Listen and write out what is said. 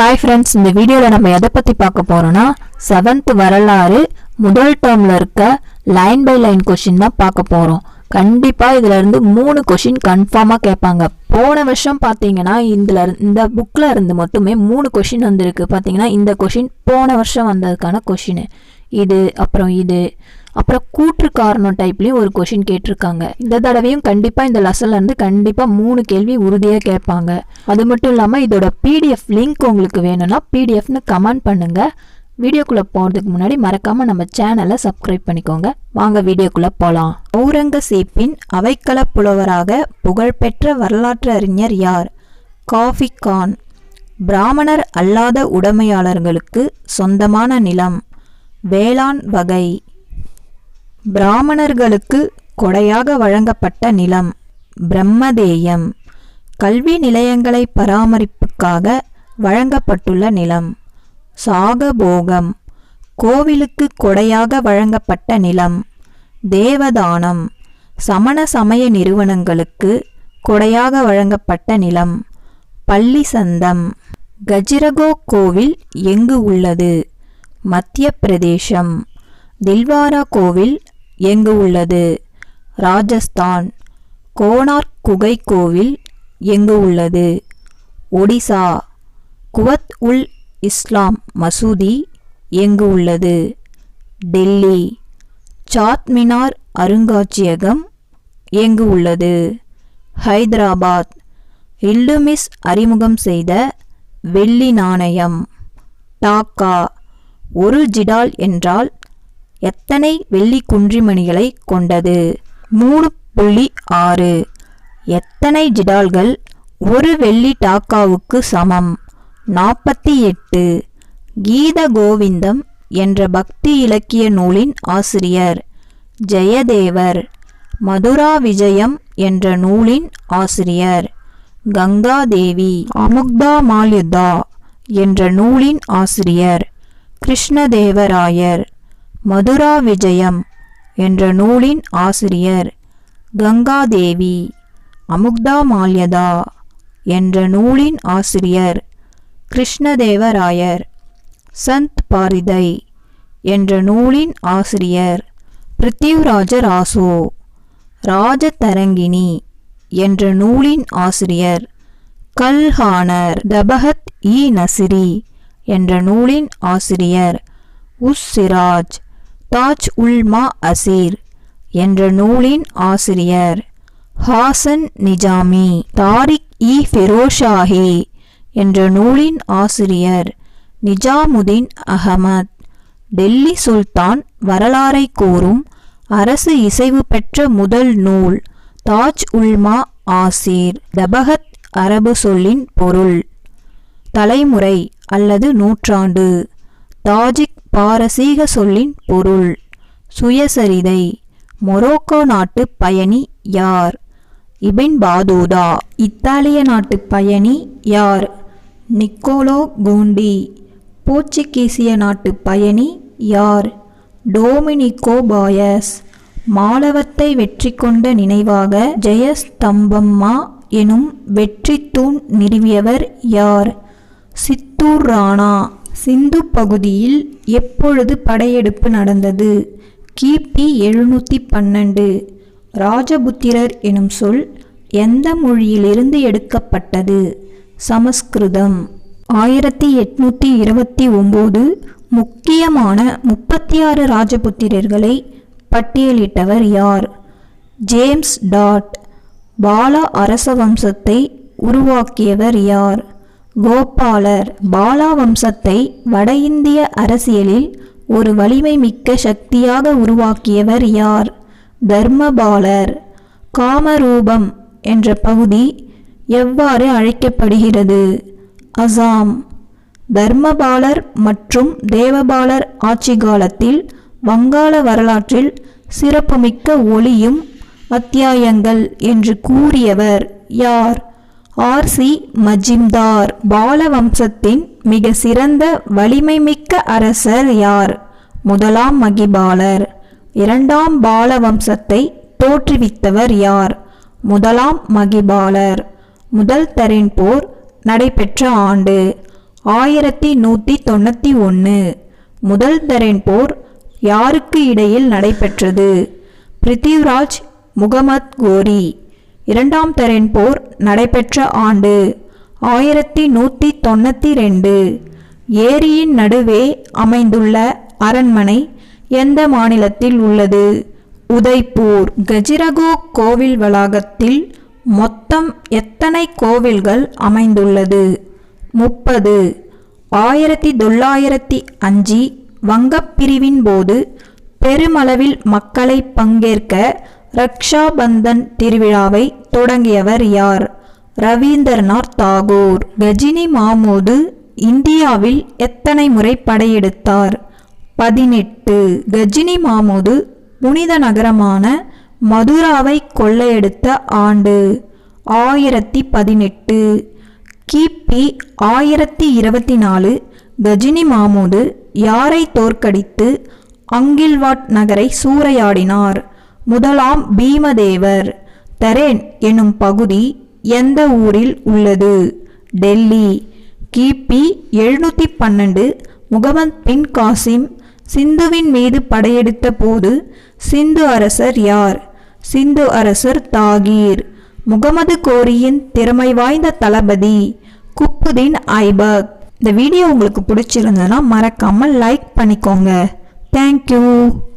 Hi friends இந்த வீடியோவில் நம்ம எதை பற்றி பார்க்க போகிறோன்னா செவன்த் வரலாறு முதல் டேர்மில் இருக்க லைன் பை லைன் கொஷின் தான் பார்க்க போகிறோம் கண்டிப்பாக இதிலிருந்து மூணு கொஷின் கன்ஃபார்மாக கேட்பாங்க. போன வருஷம் பார்த்தீங்கன்னா இதில் இந்த புக்கில் இருந்து மட்டுமே மூணு கொஷின் வந்திருக்கு. பார்த்தீங்கன்னா இந்த கொஷின் போன வருஷம் வந்ததுக்கான கொஷின் இது அப்புறம் இது அப்புறம் கூற்று காரணம் டைப்லேயும் ஒரு கொஷின் கேட்டிருக்காங்க. இந்த தடவையும் கண்டிப்பாக இந்த லெசன்லேருந்து கண்டிப்பாக மூணு கேள்வி உறுதியாக கேட்பாங்க. அது மட்டும் இல்லாமல் இதோட பிடிஎஃப் லிங்க் உங்களுக்கு வேணும்னா பிடிஎஃப்னு கமெண்ட் பண்ணுங்கள் வீடியோக்குள்ளே போகிறதுக்கு முன்னாடி மறக்காமல் நம்ம சேனலை சப்ஸ்கிரைப் பண்ணிக்கோங்க. வாங்க வீடியோக்குள்ளே போகலாம் அவுரங்கசீப்பின் அவைக்கள புலவராக புகழ்பெற்ற வரலாற்று அறிஞர் யார்? காஃபி கான். பிராமணர் அல்லாத உடைமையாளர்களுக்கு சொந்தமான நிலம். வேளாண் வகை. பிராமணர்களுக்கு கொடையாக வழங்கப்பட்ட நிலம் பிரம்மதேயம். கல்வி நிலையங்களை பராமரிப்புக்காக வழங்கப்பட்டுள்ள நிலம் சாகபோகம். கோவிலுக்கு கொடையாக வழங்கப்பட்ட நிலம் தேவதானம். சமண சமய நிறுவனங்களுக்கு கொடையாக வழங்கப்பட்ட நிலம் பள்ளி சந்தம். கஜிரகோ கோவில் எங்கு உள்ளது? மத்திய பிரதேசம் தில்வாரா கோவில் எங்கு உள்ளது ராஜஸ்தான். கோனார்க் குகை கோவில் எங்கு உள்ளது ஒடிசா. குவத் உல் இஸ்லாம் மசூதி எங்கு உள்ளது டெல்லி சாத்மினார் அருங்காட்சியகம் எங்கு உள்ளது ஹைதராபாத் இல்டுமிஸ் அறிமுகம் செய்த வெள்ளி நாணயம். டாக்கா. ஒரு ஜிடால் என்றால் எத்தனை வெள்ளி குன்றிமணிகளை கொண்டது? மூணு புள்ளி ஆறு. எத்தனை ஜிடால்கள் ஒரு வெள்ளி டாக்காவுக்கு சமம்? நாற்பத்தி எட்டு. கீத கோவிந்தம் என்ற பக்தி இலக்கிய நூலின் ஆசிரியர். ஜெயதேவர். மதுரா விஜயம் என்ற நூலின் ஆசிரியர். கங்காதேவி. அமுக்தா மால்யுதா என்ற நூலின் ஆசிரியர். கிருஷ்ணதேவராயர். மதுரா விஜயம் என்ற நூலின் ஆசிரியர் கங்காதேவி அமுக்தா மால்யதா என்ற நூலின் ஆசிரியர் கிருஷ்ணதேவராயர். சந்த் பாரிதை என்ற நூலின் ஆசிரியர் பிருத்திவ்ராஜ ராசோ. ராஜதரங்கிணி என்ற நூலின் ஆசிரியர் கல்ஹானர் தபஹத் இ நசிரி என்ற நூலின் ஆசிரியர் உஸ் சிராஜ் தாஜ் உல்மா அசீர் என்ற நூலின் ஆசிரியர். ஹாசன் நிஜாமி தாரிக் இ ஃபெரோஷாஹி என்ற நூலின் ஆசிரியர். நிஜாமுதீன் அகமத் டெல்லி சுல்தான் வரலாறை கூறும் அரசு இசைவு பெற்ற முதல் நூல் தாஜ் உல்மா ஆசீர் தபகத் அரபு சொல்லின் பொருள். தலைமுறை அல்லது நூற்றாண்டு. தாஜிக் பாரசீக சொல்லின் பொருள். சுயசரிதை. மொரோக்கோ நாட்டு பயணி யார்? Ibn Battuta. இத்தாலிய நாட்டு பயணி யார்? Niccolo Conti. போர்ச்சுகீசிய நாட்டு பயணி யார்? டோமினிகோ பாயஸ். மாலவத்தை வெற்றி கொண்ட நினைவாக ஜெயஸ்தம்பம்மா எனும் வெற்றி தூண் நிறுவியவர் யார்? சித்தூர் ராணா. சிந்து பகுதியில் எப்பொழுது படையெடுப்பு நடந்தது? கிபி எழுநூற்றி பன்னெண்டு. ராஜபுத்திரர் எனும் சொல் எந்த மொழியிலிருந்து எடுக்கப்பட்டது? சமஸ்கிருதம். ஆயிரத்தி எட்நூற்றி இருபத்தி ஒம்பது முக்கியமான முப்பத்தி ஆறு ராஜபுத்திரர்களை பட்டியலிட்டவர் யார்? James dot. பால அரச வம்சத்தை உருவாக்கியவர் யார்? கோபாலர் பாலா வம்சத்தை வட இந்திய அரசியலில் ஒரு வலிமை மிக்க சக்தியாக உருவாக்கியவர் யார்? தர்மபாலர். காமரூபம் என்ற பகுதி எவ்வாறு அழைக்கப்படுகிறது? அசாம். தர்மபாலர் மற்றும் தேவபாலர் ஆட்சி காலத்தில் வங்காள வரலாற்றில் சிறப்புமிக்க ஒளியும் அத்தியாயங்கள் என்று கூறியவர் யார்? ஆர்சி மஜிம்தார் பாலவம்சத்தின் மிக சிறந்த வலிமை மிக்க அரசர் யார்? முதலாம் மகிபாலர். இரண்டாம் பாலவம்சத்தை தோற்றுவித்தவர் யார்? முதலாம் மகிபாலர். முதல் தரின் போர் நடைபெற்ற ஆண்டு ஆயிரத்தி நூற்றி தொண்ணூற்றி ஒன்று முதல் தரேன் போர் யாருக்கு இடையில் நடைபெற்றது? பிருத்திவ்ராஜ் முகமத் கோரி. இரண்டாம் தரேன் போர் நடைபெற்ற ஆண்டு ஆயிரத்தி நூற்றி தொண்ணூற்றி ரெண்டு. ஏரியின் நடுவே அமைந்துள்ள அரண்மனை எந்த மாநிலத்தில் உள்ளது? உதய்பூர். கஜிரகோ கோவில் வளாகத்தில் மொத்தம் எத்தனை கோவில்கள் அமைந்துள்ளது? முப்பது. ஆயிரத்தி தொள்ளாயிரத்தி அஞ்சு வங்கப்பிரிவின் போது பெருமளவில் மக்களை பங்கேற்க ரக்ஷாபந்தன் திருவிழாவை தொடங்கியவர் யார்? ரவீந்திரநாத் தாகூர். கஜினி மாமூது இந்தியாவில் எத்தனை முறை படையெடுத்தார்? பதினெட்டு. கஜினி மாமூது புனித நகரமான மதுராவை கொள்ளையடித்த ஆண்டு ஆயிரத்தி பதினெட்டு. கிபி ஆயிரத்தி இருபத்தி நாலு கஜினி மாமூது யாரை தோற்கடித்து அங்கில்வாட் நகரை சூறையாடினார்? முதலாம் பீமதேவர். தரேன் எனும் பகுதி எந்த ஊரில் உள்ளது? டெல்லி. கிபி எழுநூற்றி பன்னெண்டு முகமது பின் காசிம் சிந்துவின் மீது படையெடுத்த போது சிந்து அரசர் யார்? சிந்து அரசர் தாகீர். முகமது கோரியின் திறமை வாய்ந்த தளபதி குப்புதீன் ஐபக். இந்த வீடியோ உங்களுக்கு பிடிச்சிருந்ததுன்னா மறக்காமல் லைக் பண்ணிக்கோங்க. தேங்க்யூ